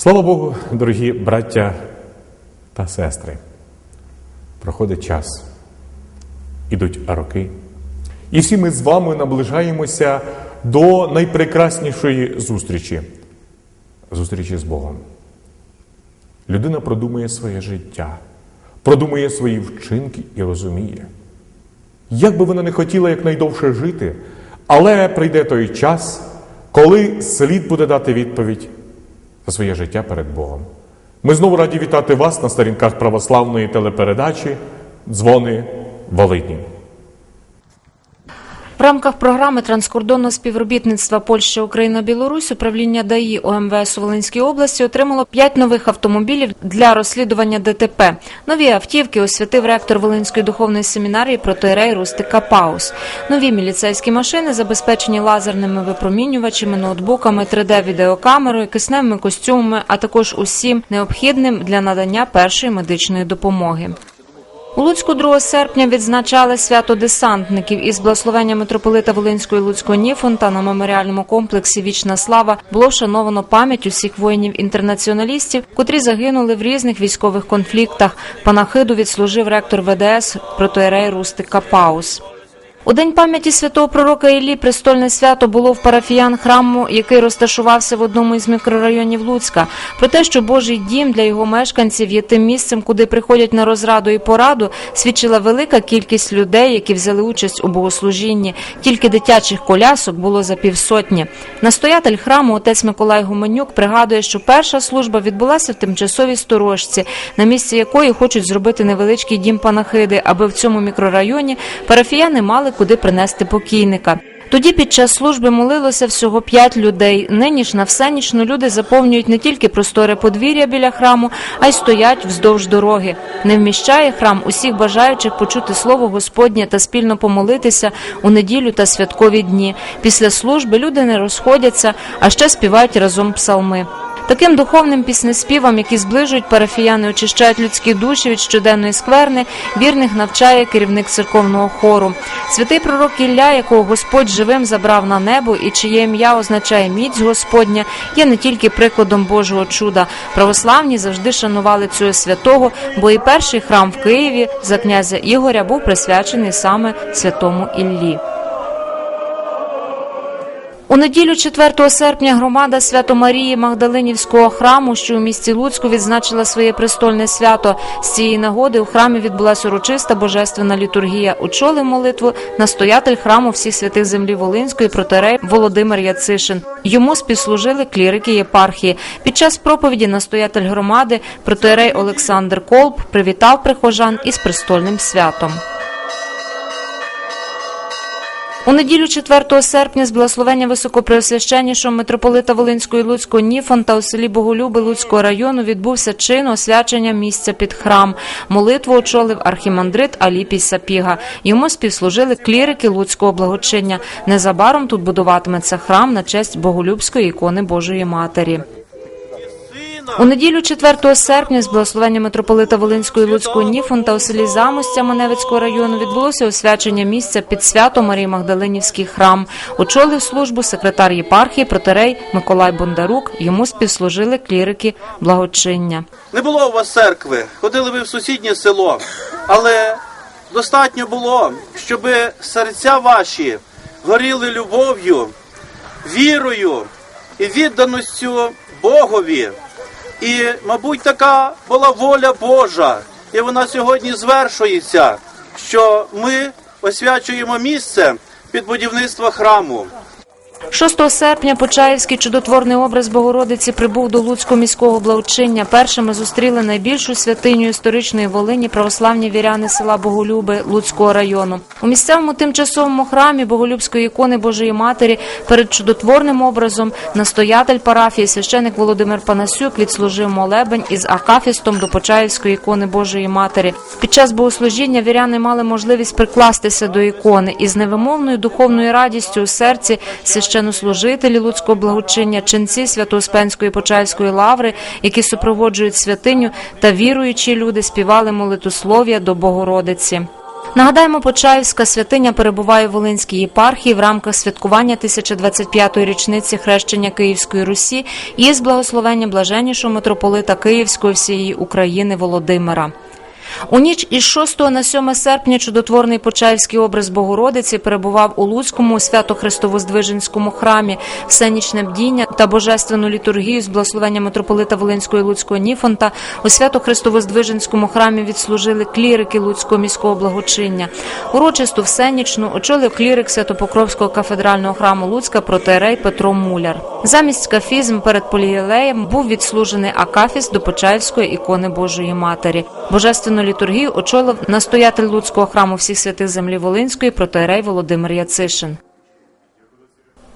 Слава Богу, дорогі браття та сестри. Проходить час, ідуть роки, і всі ми з вами наближаємося до найпрекраснішої зустрічі зустрічі з Богом. Людина продумує своє життя, продумує свої вчинки і розуміє. Як би вона не хотіла якнайдовше жити, але прийде той час, коли слід буде дати відповідь своє життя перед Богом. Ми знову раді вітати вас на сторінках православної телепередачі Дзвони Волині. В рамках програми транскордонного співробітництва Польща, Україна, Білорусь управління ДАІ ОМВС у Волинській області отримало 5 нових автомобілів для розслідування ДТП. Нові автівки освятив ректор Волинської духовної семінарії протоірей Рустика Паус. Нові міліцейські машини забезпечені лазерними випромінювачами, ноутбуками, 3D-відеокамерою, кисневими костюмами, а також усім необхідним для надання першої медичної допомоги. У Луцьку 2 серпня відзначали свято десантників із благословення митрополита Волинської Луцького Ніфонта на меморіальному комплексі Вічна слава було вшановано пам'ять усіх воїнів-інтернаціоналістів, котрі загинули в різних військових конфліктах. Панахиду відслужив ректор ВДС протоєрей Рустика Паус. У день пам'яті святого пророка Іллі престольне свято було в парафіян храму, який розташувався в одному із мікрорайонів Луцька. Про те, що Божий дім для його мешканців є тим місцем, куди приходять на розраду і пораду, свідчила велика кількість людей, які взяли участь у богослужінні. Тільки дитячих колясок було за півсотні. Настоятель храму, отець Миколай Гуменюк, пригадує, що перша служба відбулася в тимчасовій сторожці, на місці якої хочуть зробити невеличкий дім панахиди, аби в цьому мікрорайоні парафіяни мали куди принести покійника. Тоді під час служби молилося всього п'ять людей. Нині ж на всенічну люди заповнюють не тільки просторе подвір'я біля храму, а й стоять вздовж дороги. Не вміщає храм усіх бажаючих почути слово Господнє та спільно помолитися у неділю та святкові дні. Після служби люди не розходяться, а ще співають разом псалми. Таким духовним піснеспівам, які зближують парафіяни, очищають людські душі від щоденної скверни, вірних навчає керівник церковного хору. Святий пророк Ілля, якого Господь живим забрав на небо і чиє ім'я означає міць Господня, є не тільки прикладом Божого чуда. Православні завжди шанували цього святого, бо і перший храм в Києві за князя Ігоря був присвячений саме святому Іллі. У неділю 4 серпня громада Свято Марії Магдалинівського храму, що у місті Луцьку, відзначила своє престольне свято. З цієї нагоди у храмі відбулася урочиста божественна літургія. Очолив молитву настоятель храму всіх святих землі Волинської протерей Володимир Яцишин. Йому співслужили клірики єпархії. Під час проповіді настоятель громади протерей Олександр Колб привітав прихожан із престольним святом. У неділю 4 серпня з благословення високопреосвященнішого митрополита Волинського і Луцького Ніфонта у селі Боголюби Луцького району відбувся чин освячення місця під храм. Молитву очолив архімандрит Аліпій Сапіга. Йому співслужили клірики Луцького благочиння. Незабаром тут будуватиметься храм на честь Боголюбської ікони Божої Матері. У неділю 4 серпня з благословення митрополита Волинського і Луцького Ніфонта у селі Замостя Маневицького району відбулося освячення місця під свято Марії Магдалинівський храм. Очолив службу секретар єпархії протерей Миколай Бондарук. Йому співслужили клірики благочиння. Не було у вас церкви, ходили ви в сусіднє село, але достатньо було, щоб серця ваші горіли любов'ю, вірою і відданістю Богові. І, мабуть, така була воля Божа, і вона сьогодні звершується, що ми освячуємо місце під будівництво храму. 6 серпня Почаївський чудотворний образ Богородиці прибув до Луцького міського благочиння. Першими зустріли найбільшу святиню історичної Волині православні віряни села Боголюби Луцького району. У місцевому тимчасовому храмі Боголюбської ікони Божої Матері перед чудотворним образом настоятель парафії священик Володимир Панасюк відслужив молебень із акафістом до Почаївської ікони Божої Матері. Під час богослужіння віряни мали можливість прикластися до ікони і з невимовною духовною радістю у серці священнослужителі Луцького благочиння, ченці Свято-Успенської Почаївської лаври, які супроводжують святиню, та віруючі люди співали молитослов'я до Богородиці. Нагадаємо, Почаївська святиня перебуває в Волинській єпархії в рамках святкування 1025-ї річниці хрещення Київської Русі і з благословення блаженнішого митрополита Київської всієї України Володимира. У ніч із 6 на 7 серпня чудотворний Почаївський образ Богородиці перебував у Луцькому свято-Христово-Здвиженському храмі, всенічне бдіння та божественну літургію з благословення митрополита Волинського і Луцького Ніфонта у свято-Христово-Здвиженському храмі відслужили клірики Луцького міського благочиння. Урочисту всенічну очолив клірик Святопокровського кафедрального храму Луцька протеерей Петро Муляр. Замість кафізм перед полієлеєм був відслужений акафіс до Почаївської ікони Божої Матері. Божественну літургію очолив настоятель Луцького храму всіх святих землі Волинської протеерей Володимир Яцишин.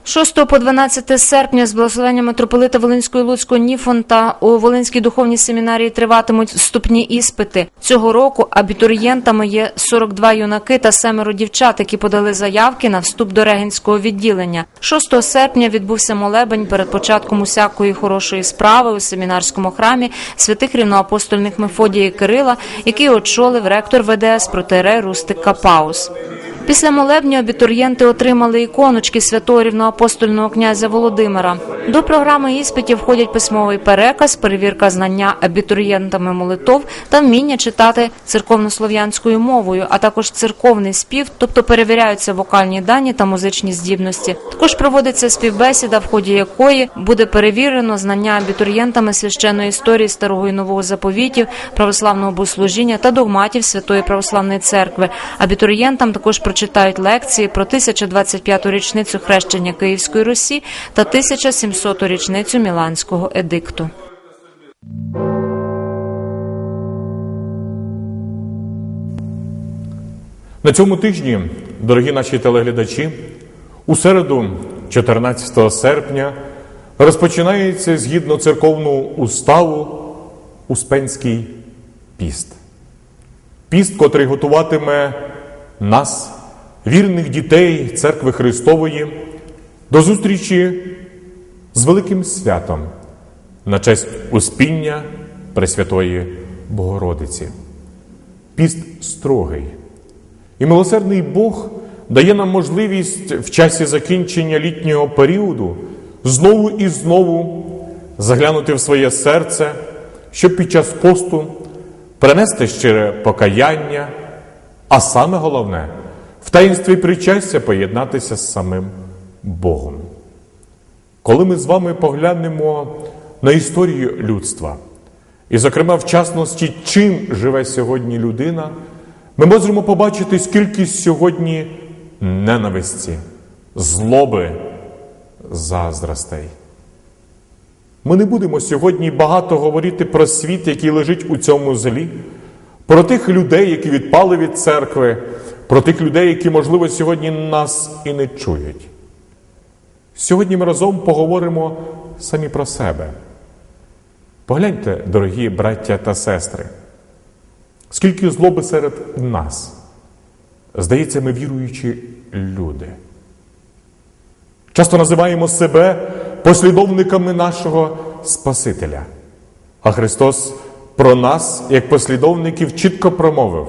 6 по 12 серпня з благословення митрополита Волинської Луцького Ніфонта у Волинській духовній семінарії триватимуть вступні іспити. Цього року абітурієнтами є 42 юнаки та семеро дівчат, які подали заявки на вступ до регенського відділення. 6 серпня відбувся молебень перед початком усякої хорошої справи у семінарському храмі святих рівноапостольних Мефодія і Кирила, який очолив ректор ВДС протерей Рустик Капаус. Після молебня абітурієнти отримали іконочки святого рівноапостольного князя Володимира. До програми іспитів входять письмовий переказ, перевірка знання абітурієнтами молитов та вміння читати церковнослов'янською мовою, а також церковний спів, тобто перевіряються вокальні дані та музичні здібності. Також проводиться співбесіда, в ході якої буде перевірено знання абітурієнтами священної історії старого і нового заповітів, православного богослужіння та догматів Святої православної церкви. Абітурієнтам також прочитають лекції про 1025-ту річницю хрещення Київської Русі та 1700-ту річницю Міланського едикту. На цьому тижні, дорогі наші телеглядачі, у середу, 14 серпня, розпочинається згідно церковного уставу Успенський піст. Піст, котрий готуватиме нас, вірних дітей Церкви Христової, до зустрічі з великим святом на честь Успіння Пресвятої Богородиці. Піст строгий. І милосердний Бог дає нам можливість в часі закінчення літнього періоду знову і знову заглянути в своє серце, щоб під час посту принести щире покаяння, а саме головне таїнстві причастя поєднатися з самим Богом. Коли ми з вами поглянемо на історію людства, і, зокрема, в частності, чим живе сьогодні людина, ми можемо побачити, скільки сьогодні ненависті, злоби, заздростей. Ми не будемо сьогодні багато говорити про світ, який лежить у цьому злі, про тих людей, які відпали від церкви, про тих людей, які, можливо, сьогодні нас і не чують. Сьогодні ми разом поговоримо самі про себе. Погляньте, дорогі браття та сестри, скільки злоби серед нас. Здається, ми віруючі люди. Часто називаємо себе послідовниками нашого Спасителя. А Христос про нас, як послідовників, чітко промовив: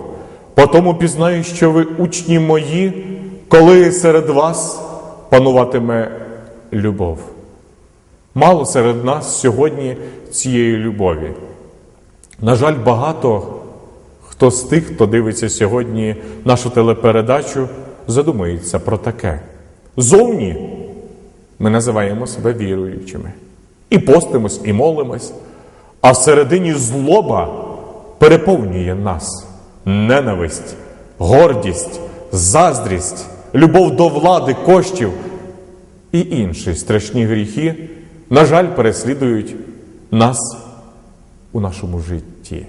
«Потому пізнаю, що ви учні мої, коли серед вас пануватиме любов. Мало серед нас сьогодні цієї любові. На жаль, багато хто з тих, хто дивиться сьогодні нашу телепередачу, задумується про таке. Зовні ми називаємо себе віруючими. І постимось, і молимось, а всередині злоба переповнює нас ненависть, гордість, заздрість, любов до влади, коштів і інші страшні гріхи, на жаль, переслідують нас у нашому житті.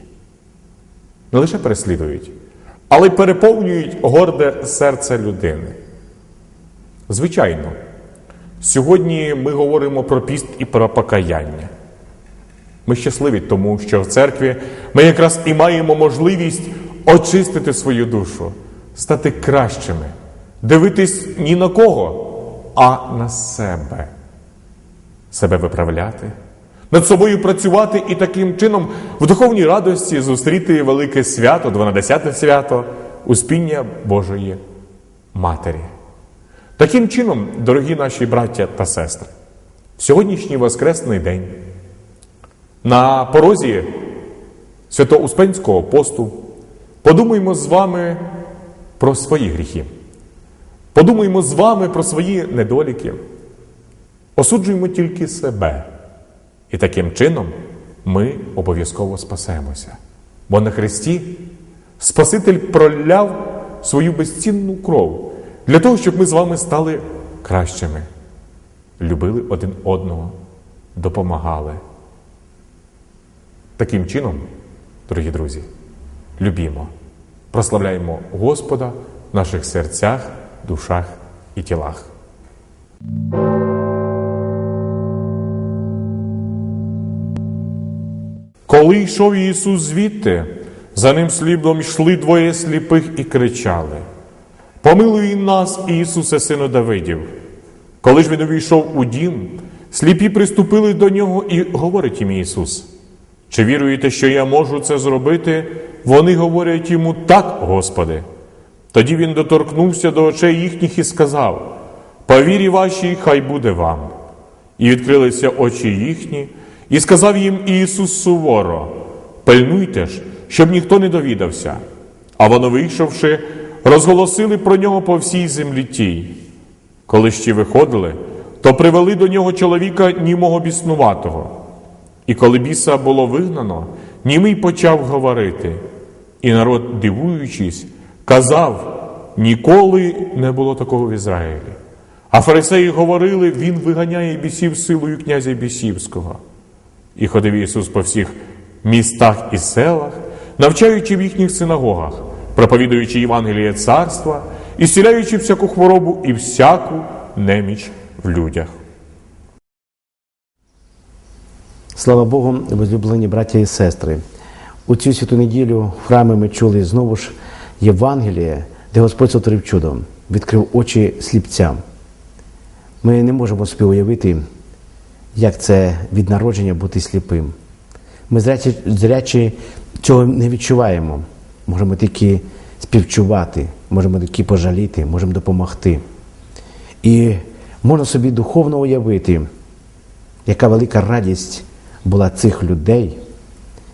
Не лише переслідують, але й переповнюють горде серце людини. Звичайно, сьогодні ми говоримо про піст і про покаяння. Ми щасливі тому, що в церкві ми якраз і маємо можливість очистити свою душу, стати кращими, дивитись ні на кого, а на себе, себе виправляти, над собою працювати і таким чином в духовній радості зустріти велике свято, 12 свято успіння Божої Матері. Таким чином, дорогі наші браття та сестри, в сьогоднішній Воскресний день на порозі Свято-Успенського посту подумаємо з вами про свої гріхи. Подумаємо з вами про свої недоліки. Осуджуємо тільки себе. І таким чином ми обов'язково спасемося. Бо на Христі Спаситель проляв свою безцінну кров для того, щоб ми з вами стали кращими, любили один одного, допомагали. Таким чином, дорогі друзі, любімо, прославляємо Господа в наших серцях, душах і тілах. Коли йшов Ісус звідти, за ним слідом йшли двоє сліпих і кричали: Помилуй нас, Ісусе, сину Давидів. Коли ж він увійшов у дім, сліпі приступили до нього і говорить їм Ісус. Чи віруєте, що я можу це зробити? Вони говорять йому так, Господи. Тоді він доторкнувся до очей їхніх і сказав: По вірі вашій, хай буде вам. І відкрилися очі їхні, і сказав їм Ісус суворо: Пильнуйте ж, щоб ніхто не довідався. А воно, вийшовши, розголосили про нього по всій землі тій. Коли ще виходили, то привели до нього чоловіка німого біснуватого. І коли біса було вигнано, німий почав говорити. І народ, дивуючись, казав: ніколи не було такого в Ізраїлі. А фарисеї говорили, він виганяє бісів силою князя Бісівського. І ходив Ісус по всіх містах і селах, навчаючи в їхніх синагогах, проповідуючи Євангеліє царства і зціляючи всяку хворобу і всяку неміч в людях. Слава Богу, возлюблені браття і сестри. У цю святу неділю в храмі ми чули знову ж Євангеліє, де Господь сотворив чудо, відкрив очі сліпцям. Ми не можемо собі уявити, як це від народження бути сліпим. Ми зрячі, зрячі цього не відчуваємо. Можемо тільки співчувати, можемо тільки пожаліти, можемо допомогти. І можна собі духовно уявити, яка велика радість була цих людей,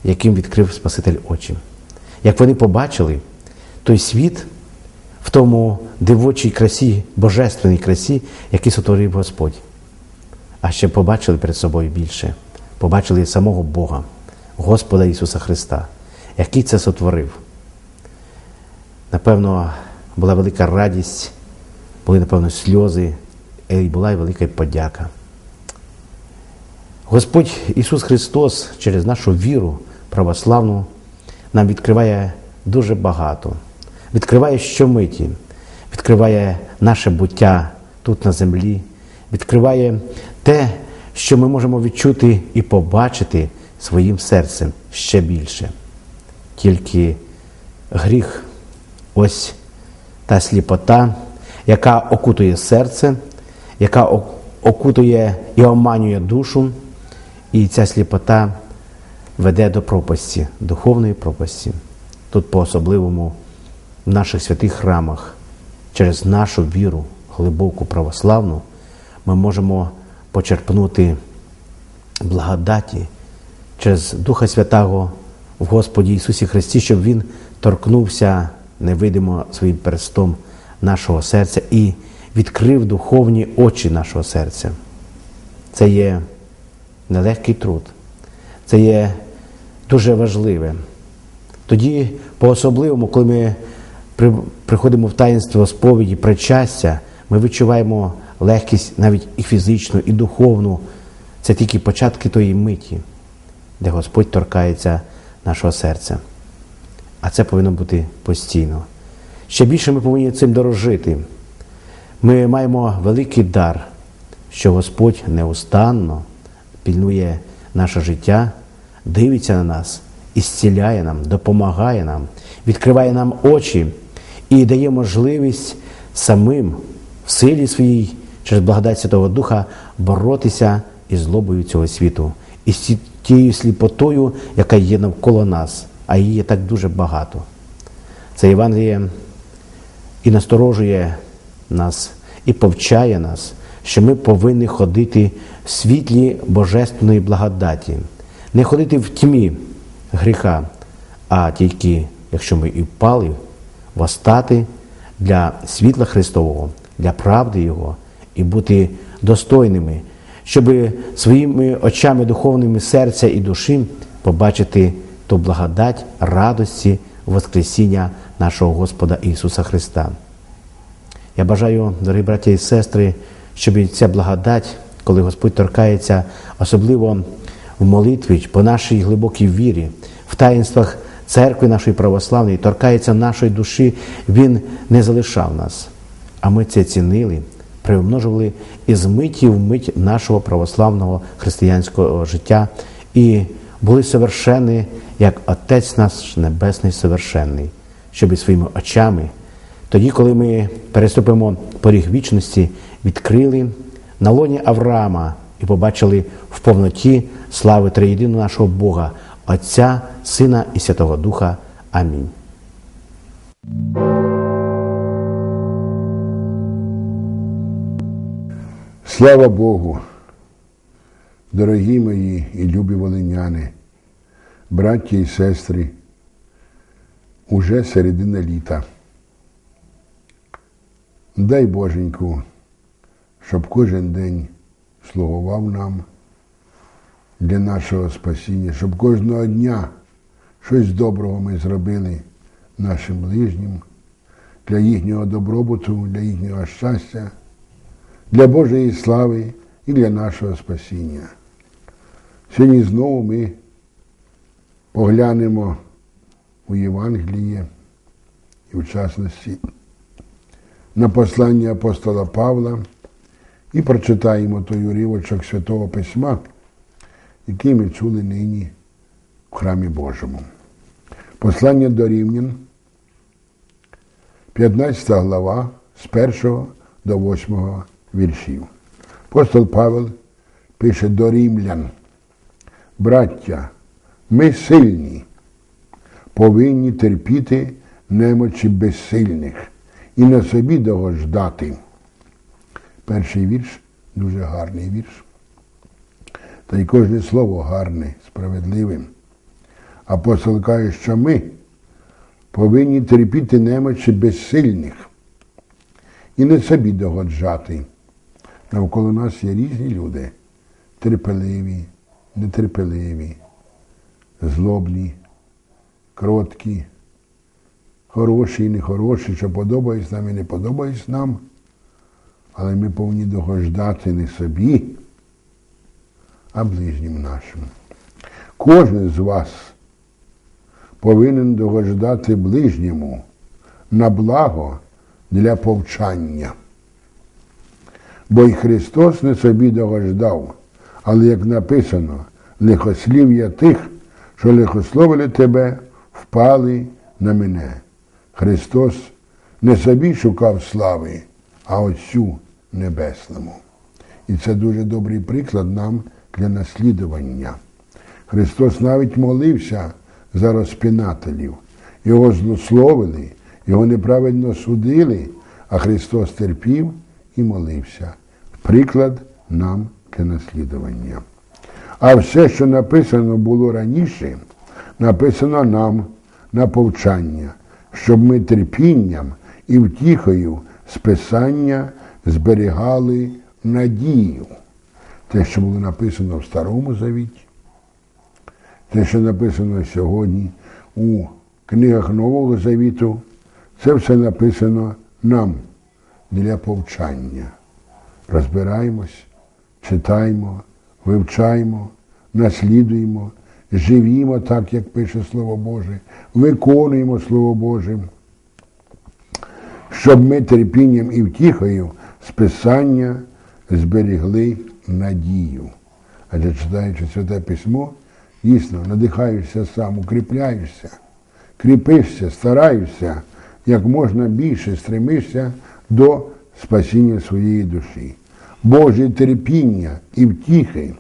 яким відкрив Спаситель очі. Як вони побачили той світ в тому дивочій красі, божественній красі, який сотворив Господь. А ще побачили перед собою більше, побачили самого Бога, Господа Ісуса Христа, який це сотворив. Напевно, була велика радість, були, напевно, сльози, і була й велика подяка. Господь Ісус Христос через нашу віру православну нам відкриває дуже багато, відкриває щомиті, відкриває наше буття тут на землі, відкриває те, що ми можемо відчути і побачити своїм серцем ще більше. Тільки гріх, ось та сліпота, яка окутує серце, яка окутує і оманює душу. І ця сліпота веде до пропасті, духовної пропасті. Тут по-особливому в наших святих храмах, через нашу віру, глибоку православну, ми можемо почерпнути благодаті через Духа Святого в Господі Ісусі Христі, щоб Він торкнувся невидимо своїм перстом нашого серця і відкрив духовні очі нашого серця. Це є нелегкий труд. Це є дуже важливе. Тоді, по-особливому, коли ми приходимо в таїнство сповіді, причастя, ми відчуваємо легкість навіть і фізичну, і духовну. Це тільки початки тої миті, де Господь торкається нашого серця. А це повинно бути постійно. Ще більше ми повинні цим дорожити. Ми маємо великий дар, що Господь неустанно пільнує наше життя, дивиться на нас і нам, допомагає нам, відкриває нам очі і дає можливість самим в силі своїй через благодать Святого Духа боротися із злобою цього світу, і тією сліпотою, яка є навколо нас, а її є так дуже багато. Це Євангеліє і насторожує нас, і повчає нас, що ми повинні ходити в світлі божественної благодаті, не ходити в тьмі гріха, а тільки, якщо ми і впали, восстати для світла Христового, для правди Його і бути достойними, щоб своїми очами духовними серця і душі побачити ту благодать радості Воскресіння нашого Господа Ісуса Христа. Я бажаю, дорогі браття і сестри, щоб ця благодать, коли Господь торкається, особливо в молитві, по нашій глибокій вірі, в таїнствах церкви нашої православної, торкається нашої душі, Він не залишав нас. А ми це цінили, примножували із миті в мить нашого православного християнського життя і були совершенні, як Отець наш Небесний совершенний, щоб і своїми очами. Тоді, коли ми переступимо поріг вічності, відкрили на лоні Авраама і побачили в повноті слави триєдиного нашого Бога, Отця, Сина і Святого Духа. Амінь. Слава Богу, дорогі мої і любі волиняни, браті і сестри, уже середина літа. Дай Боженьку, щоб кожен день слугував нам для нашого спасіння, щоб кожного дня щось доброго ми зробили нашим ближнім, для їхнього добробуту, для їхнього щастя для Божої слави і для нашого спасіння. Сьогодні знову ми поглянемо у Євангеліє і в частності на послання апостола Павла і прочитаємо той уривочок Святого Письма, який ми чули нині в храмі Божому. Послання до Рівнян, 15 глава з 1 до 8 віршів. Апостол Павел пише до римлян, браття, ми сильні, повинні терпіти немочі безсильних і на собі догождати. Перший вірш дуже гарний вірш. Та й кожне слово гарне, справедливе. Апостол каже, що ми повинні терпіти немочі безсильних і не собі догоджати. Навколо нас є різні люди, терпеливі, нетерпеливі, злобні, кроткі, хороші і нехороші, що подобаються нам і не подобаються нам, але ми повинні догождати не собі, а ближнім нашим. Кожен з вас повинен догождати ближньому на благо для повчання. Бо й Христос не собі догождав, але як написано, лихослів'я тих, що лихословили тебе, впали на мене. Христос не собі шукав слави, а Отцю Небесному. І це дуже добрий приклад нам для наслідування. Христос навіть молився за розпінателів. Його злословили, його неправильно судили, а Христос терпів і молився. Приклад нам для наслідування. А все, що написано було раніше, написано нам на повчання, щоб ми терпінням і втіхою з Писання зберігали надію. Те, що було написано в Старому Завіті, те, що написано сьогодні у книгах Нового Завіту, це все написано нам для повчання. Розбираємось, читаємо, вивчаємо, наслідуємо, живімо так, як пише Слово Боже, виконуємо Слово Боже, щоб ми терпінням і втіхою з Писання зберігли надію. Адже читаючи Святе Письмо, дійсно надихаєшся сам, укріпляєшся, кріпишся, стараєшся, як можна більше стремишся до спасіння своєї душі. Боже терпіння і втіхи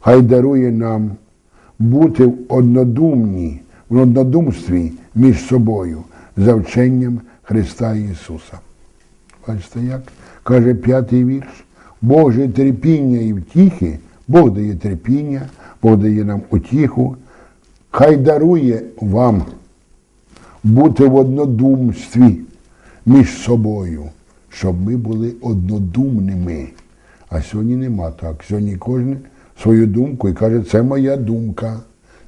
хай дарує нам бути в однодумні, в однодумстві між собою, за вченням Христа Ісуса. Бачите як? Каже п'ятий вірш. Бог же терпіння і втіхи, Бог дає терпіння, Бог дає нам утіху, хай дарує вам бути в однодумстві між собою, щоб ми були однодумними. А сьогодні нема так. Сьогодні кожен свою думку і каже, це моя думка,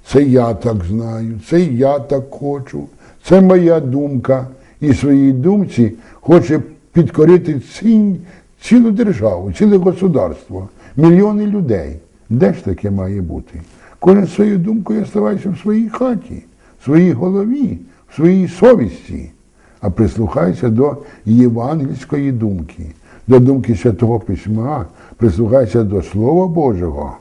це я так знаю, це я так хочу, це моя думка. І своїй думці хоче підкорити ці- цілу державу, ціле государство, мільйони людей. Де ж таке має бути? Кожен своєю думкою оставайся в своїй хаті, в своїй голові, в своїй совісті, а прислухайся до євангельської думки, до думки Святого Письма, прислухайся до Слова Божого.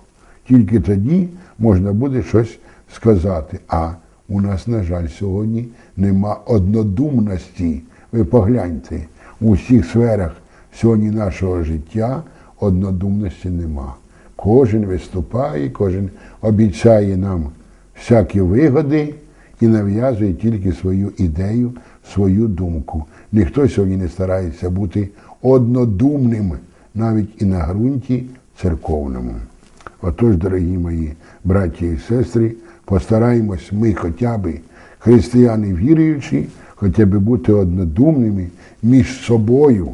Тільки тоді можна буде щось сказати. А у нас, на жаль, сьогодні нема однодумності. Ви погляньте, у всіх сферах сьогодні нашого життя однодумності нема. Кожен виступає, кожен обіцяє нам всякі вигоди і нав'язує тільки свою ідею, свою думку. Ніхто сьогодні не старається бути однодумним навіть і на ґрунті церковному. Отож, дорогі мої браті і сестри, постараємось ми хоча б християни віруючі, хоча б бути однодумними між собою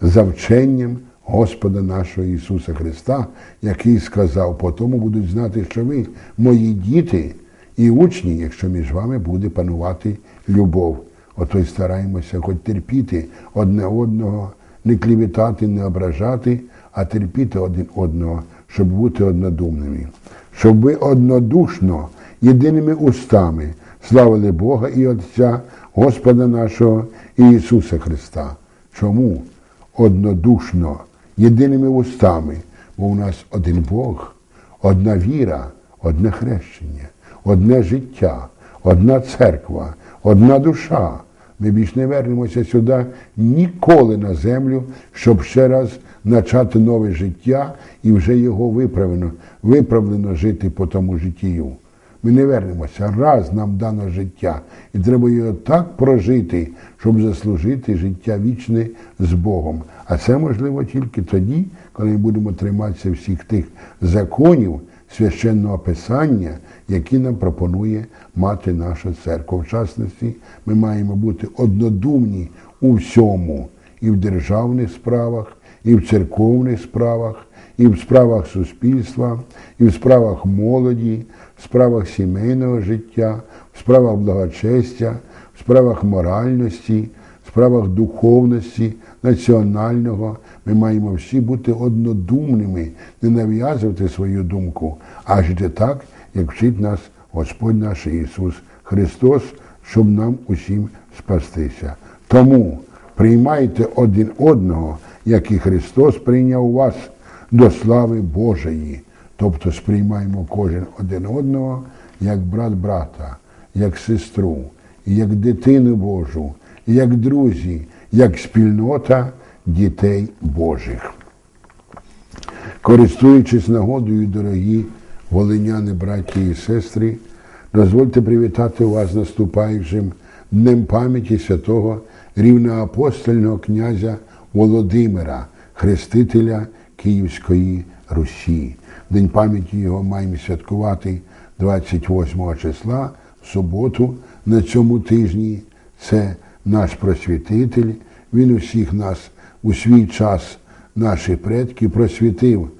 за вченням Господа нашого Ісуса Христа, який сказав, по тому будуть знати, що ви мої діти і учні, якщо між вами буде панувати любов. Ото й стараємося хоч терпіти одне одного, не клівітати, не ображати, а терпіти один одного, щоб бути однодумними, щоб ви однодушно, єдиними устами славили Бога і Отця, Господа нашого і Ісуса Христа. Чому? Однодушно, єдиними устами, бо у нас один Бог, одна віра, одне хрещення, одне життя, одна церква, одна душа. Ми більш не вернемося сюди ніколи на землю, щоб ще раз почати нове життя і вже його виправлено, виправлено жити по тому життію. Ми не вернемося. Раз нам дано життя, і треба його так прожити, щоб заслужити життя вічне з Богом. А це можливо тільки тоді, коли ми будемо триматися всіх тих законів священного писання, які нам пропонує мати наша церква. В частності ми маємо бути однодумні у всьому, і в державних справах, і в церковних справах, і в справах суспільства, і в справах молоді, в справах сімейного життя, в справах благочестя, в справах моральності, в справах духовності, національного. Ми маємо всі бути однодумними, не нав'язувати свою думку, а жити так, як вчить нас Господь наш Ісус Христос, щоб нам усім спастися. Тому приймайте один одного, як і Христос прийняв вас до слави Божої. Тобто сприймаємо кожен один одного як брат брата, як сестру, як дитину Божу, як друзі, як спільнота дітей Божих. Користуючись нагодою, дорогі волиняни, браті і сестри, дозвольте привітати вас наступаючим Днем пам'яті святого рівноапостольного князя Володимира, хрестителя Київської Русі. День пам'яті його маємо святкувати 28 числа в суботу на цьому тижні. Це наш просвітитель. Він усіх нас у свій час, наших предків, просвітив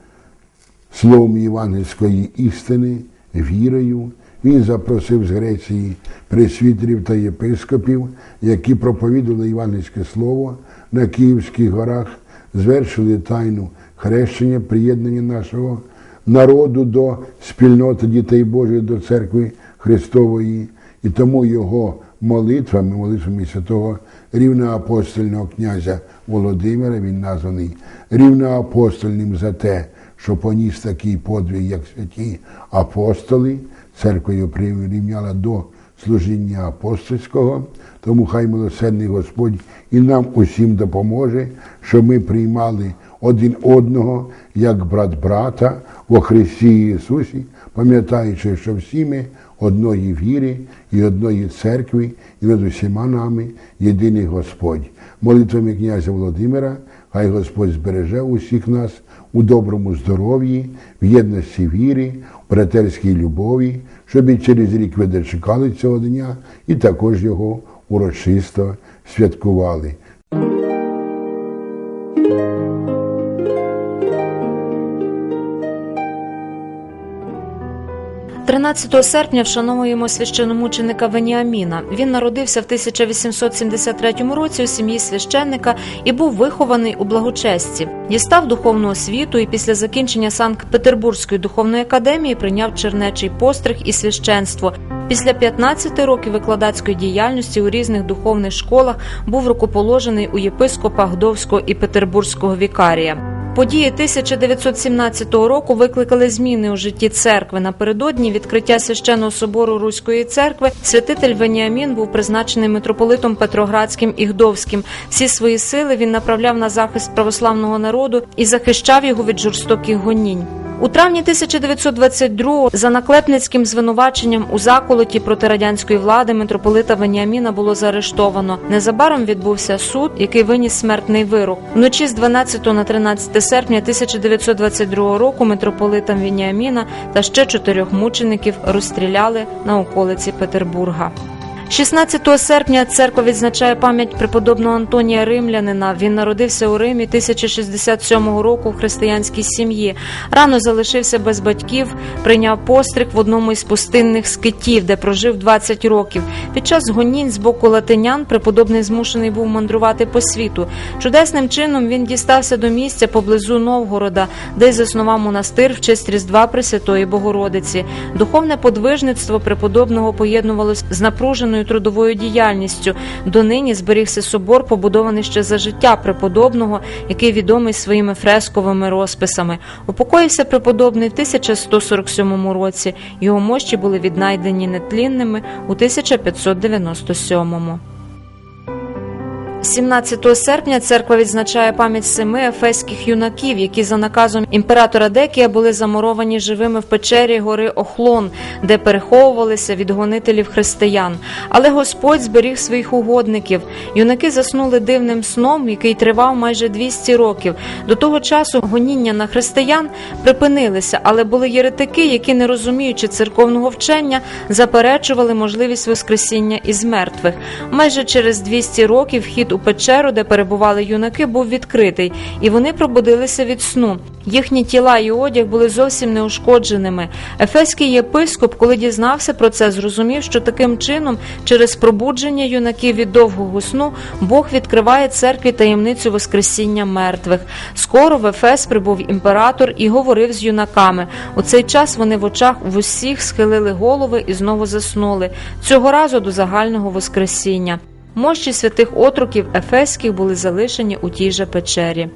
словом євангельської істини, вірою. Він запросив з Греції пресвітерів та єпископів, які проповідували євангельське слово на Київських горах, звершили тайну хрещення, приєднання нашого народу до спільноти дітей Божих, до церкви Христової. І тому його молитвами, молитвами святого рівноапостольного князя Володимира, він названий рівноапостольним за те, що поніс такий подвиг, як святі апостоли, церквою прирівняла до служіння апостольського. Тому хай милосердний Господь і нам усім допоможе, щоб ми приймали один одного як брат брата во Христі Ісусі, пам'ятаючи, що всі ми одної віри і одної церкви, і над усіма нами єдиний Господь. Молитвами князя Володимира, хай Господь збереже усіх нас у доброму здоров'ї, в єдності віри, в братерській любові, щоб і через рік ви дочекали цього дня і також його урочисто святкували. 13 серпня вшановуємо священомученика Веніаміна. Він народився в 1873 році у сім'ї священника і був вихований у благочесті. Дістав духовну освіту і після закінчення Санкт-Петербурзької духовної академії прийняв чернечий постриг і священство. Після 15 років викладацької діяльності у різних духовних школах був рукоположений у єпископа Гдовського і Петербурзького вікарія. Події 1917 року викликали зміни у житті церкви. Напередодні відкриття священного собору Руської церкви святитель Веніамін був призначений митрополитом Петроградським і Гдовським. Всі свої сили він направляв на захист православного народу і захищав його від жорстоких гонінь. У травні 1922-го за наклепницьким звинуваченням у заколоті проти радянської влади митрополита Веніаміна було заарештовано. Незабаром відбувся суд, який виніс смертний вирок. Вночі з 12 на 13 серпня 1922 року митрополита Веніаміна та ще чотирьох мучеників розстріляли на околиці Петербурга. 16 серпня церква відзначає пам'ять преподобного Антонія Римлянина. Він народився у Римі 1067 року в християнській сім'ї. Рано залишився без батьків, прийняв постриг в одному із пустинних скитів, де прожив 20 років. Під час гонінь з боку латинян преподобний змушений був мандрувати по світу. Чудесним чином він дістався до місця поблизу Новгорода, де й заснував монастир в честь Різдва Пресвятої Богородиці. Духовне подвижництво преподобного поєднувалось з напруженою трудовою діяльністю. Донині зберігся собор, побудований ще за життя преподобного, який відомий своїми фресковими розписами. Упокоївся преподобний в 1147 році. Його мощі були віднайдені нетлінними у 1597. 17 серпня церква відзначає пам'ять семи ефеських юнаків, які за наказом імператора Декія були замуровані живими в печері гори Охлон, де переховувалися від гонителів християн. Але Господь зберіг своїх угодників. Юнаки заснули дивним сном, який тривав майже 200 років. До того часу гоніння на християн припинилися, але були єретики, які, не розуміючи церковного вчення, заперечували можливість воскресіння із мертвих. Майже через 200 років вхід у печеру, де перебували юнаки, був відкритий, і вони пробудилися від сну. Їхні тіла і одяг були зовсім неушкодженими. Ефеський єпископ, коли дізнався про це, зрозумів, що таким чином, через пробудження юнаків від довгого сну, Бог відкриває церкві таємницю Воскресіння мертвих. Скоро в Ефес прибув імператор і говорив з юнаками. У цей час вони в очах в усіх схилили голови і знову заснули. Цього разу до загального Воскресіння. Мощі святих отроків Ефеських були залишені у тій же печері.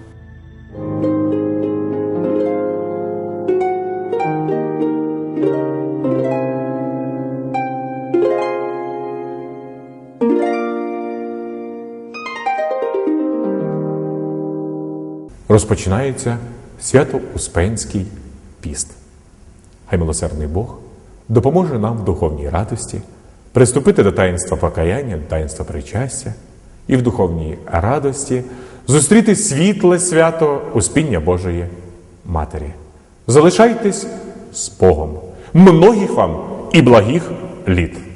Розпочинається свято-успенський піст. Хай милосердний Бог допоможе нам в духовній радості приступити до таїнства покаяння, до таїнства причастя і в духовній радості зустріти світле свято Успіння Божої Матері. Залишайтесь з Богом, многих вам і благих літ!